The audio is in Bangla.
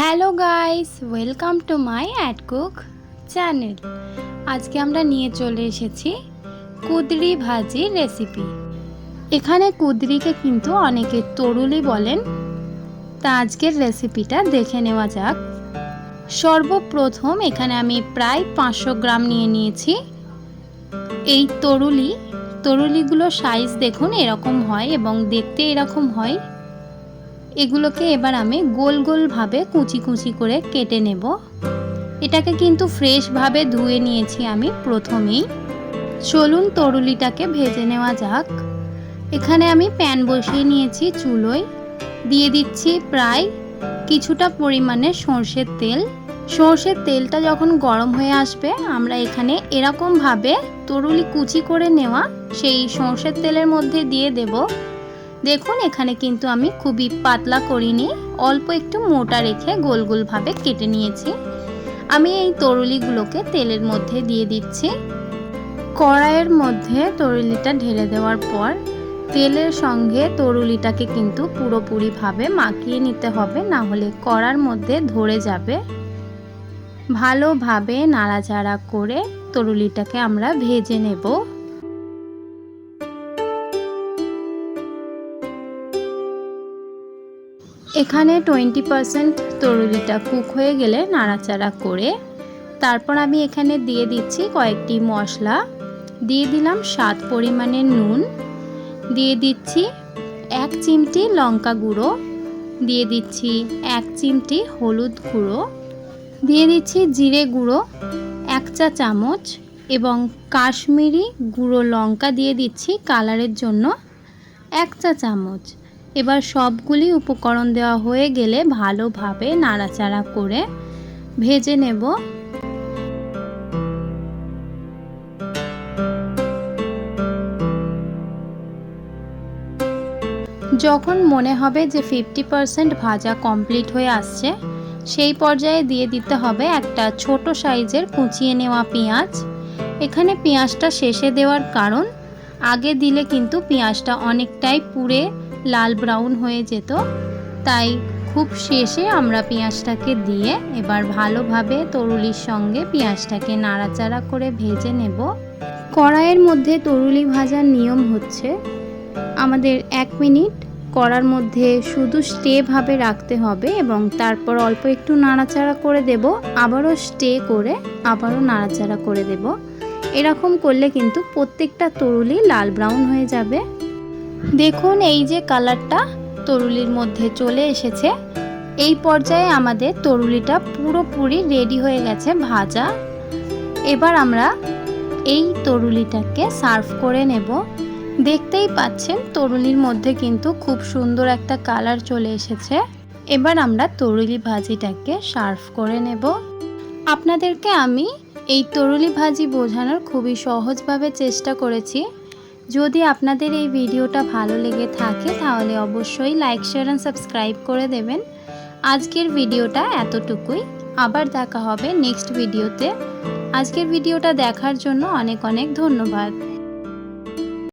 Hello guys, welcome to my ad cook channel. আজকে আমরা নিয়ে চলে এসেছি কুদরি ভাজি রেসিপি। এখানে কুদরিকে কিন্তু অনেকে তরুলি বলেন। তা আজকের রেসিপিটা দেখে নেওয়া যাক। সর্বপ্রথম এখানে আমি প্রায় পাঁচশো গ্রাম নিয়ে নিয়েছি। এই তরুলি তরুলিগুলো সাইজ দেখুন এরকম হয় এবং দেখতে এরকম হয়। এগুলোকে এবার আমি গোল গোলভাবে কুচি কুচি করে কেটে নেব। এটাকে কিন্তু ফ্রেশভাবে ধুয়ে নিয়েছি আমি প্রথমেই। চলুন তরুলিটাকে ভেজে নেওয়া যাক। এখানে আমি প্যান বসিয়ে নিয়েছি চুলোয়। দিয়ে দিচ্ছি প্রায় কিছুটা পরিমাণে সর্ষের তেল। সর্ষের তেলটা যখন গরম হয়ে আসবে, আমরা এখানে এরকমভাবে তরুলি কুচি করে নেওয়া সেই সর্ষের তেলের মধ্যে দিয়ে দেবো। দেখুন, এখানে কিন্তু আমি খুবই পাতলা করিনি, অল্প একটু মোটা রেখে গোল গোলভাবে কেটে নিয়েছি। আমি এই তরুলিগুলোকে তেলের মধ্যে দিয়ে দিচ্ছি। কড়াইয়ের মধ্যে তরুলিটা ঢেলে দেওয়ার পর তেলের সঙ্গে তরুলিটাকে কিন্তু পুরোপুরিভাবে মাখিয়ে নিতে হবে, না হলে কড়ার মধ্যে ধরে যাবে। ভালোভাবে নাড়াচাড়া করে তরুলিটাকে আমরা ভেজে নেব। এখানে টোয়েন্টি পারসেন্ট তরুলিটা কুক হয়ে গেলে নাড়াচাড়া করে, তারপর আমি এখানে দিয়ে দিচ্ছি কয়েকটি মশলা। দিয়ে দিলাম স্বাদ পরিমাণের নুন। দিয়ে দিচ্ছি এক চিমটি লঙ্কা গুঁড়ো। দিয়ে দিচ্ছি এক চিমটি হলুদ গুঁড়ো। দিয়ে দিচ্ছি জিরে গুঁড়ো, এক চা চামচ এবং কাশ্মীরি গুঁড়ো লঙ্কা দিয়ে দিচ্ছি কালারের জন্য এক চা চামচ। এবার সবগুলি উপকরণ দেওয়া হয়ে গেলে ভালোভাবে নাড়াচাড়া করে ভেজে নেব। যখন মনে হবে যে ফিফটি পারসেন্ট ভাজা কমপ্লিট হয়ে আসছে, সেই পর্যায়ে দিয়ে দিতে হবে একটা ছোট সাইজের কুচিয়ে নেওয়া পেঁয়াজ। এখানে পেঁয়াজটা শেষে দেওয়ার কারণ, আগে দিলে কিন্তু পেঁয়াজটা অনেকটাই পুড়ে লাল ব্রাউন হয়ে যেত। তাই খুব শেষে আমরা পেঁয়াজটাকে দিয়ে এবার ভালোভাবে তরুলির সঙ্গে পেঁয়াজটাকে নাড়াচাড়া করে ভেজে নেব। কড়াইয়ের মধ্যে তরুলি ভাজার নিয়ম হচ্ছে, আমাদের এক মিনিট কড়ার মধ্যে শুধু স্টেভাবে রাখতে হবে এবং তারপর অল্প একটু নাড়াচাড়া করে দেব, আবারও স্টে করে আবারও নাড়াচাড়া করে দেব। এরকম করলে কিন্তু প্রত্যেকটা তরুলি লাল ব্রাউন হয়ে যাবে। দেখুন, এই যে কালারটা তরুলির মধ্যে চলে এসেছে। এই পর্যায়ে আমাদের তরুলিটা পুরোপুরি রেডি হয়ে গেছে ভাজা। এবার আমরা এই তরুলিটাকে সার্ভ করে নেব। দেখতেই পাচ্ছেন, তরুলির মধ্যে কিন্তু খুব সুন্দর একটা কালার চলে এসেছে। এবার আমরা তরুলি ভাজিটাকে সার্ভ করে নেব। আপনাদেরকে আমি এই তরুলি ভাজি বোঝানোর খুবই সহজভাবে চেষ্টা করেছি। যদি আপনাদের এই ভিডিওটা ভালো লেগে থাকে, তাহলে অবশ্যই লাইক শেয়ার অ্যান্ড সাবস্ক্রাইব করে দেবেন। আজকের ভিডিওটা এতটুকুই। আবার দেখা হবে নেক্সট ভিডিওতে আজকের ভিডিওটা দেখার জন্য অনেক অনেক ধন্যবাদ।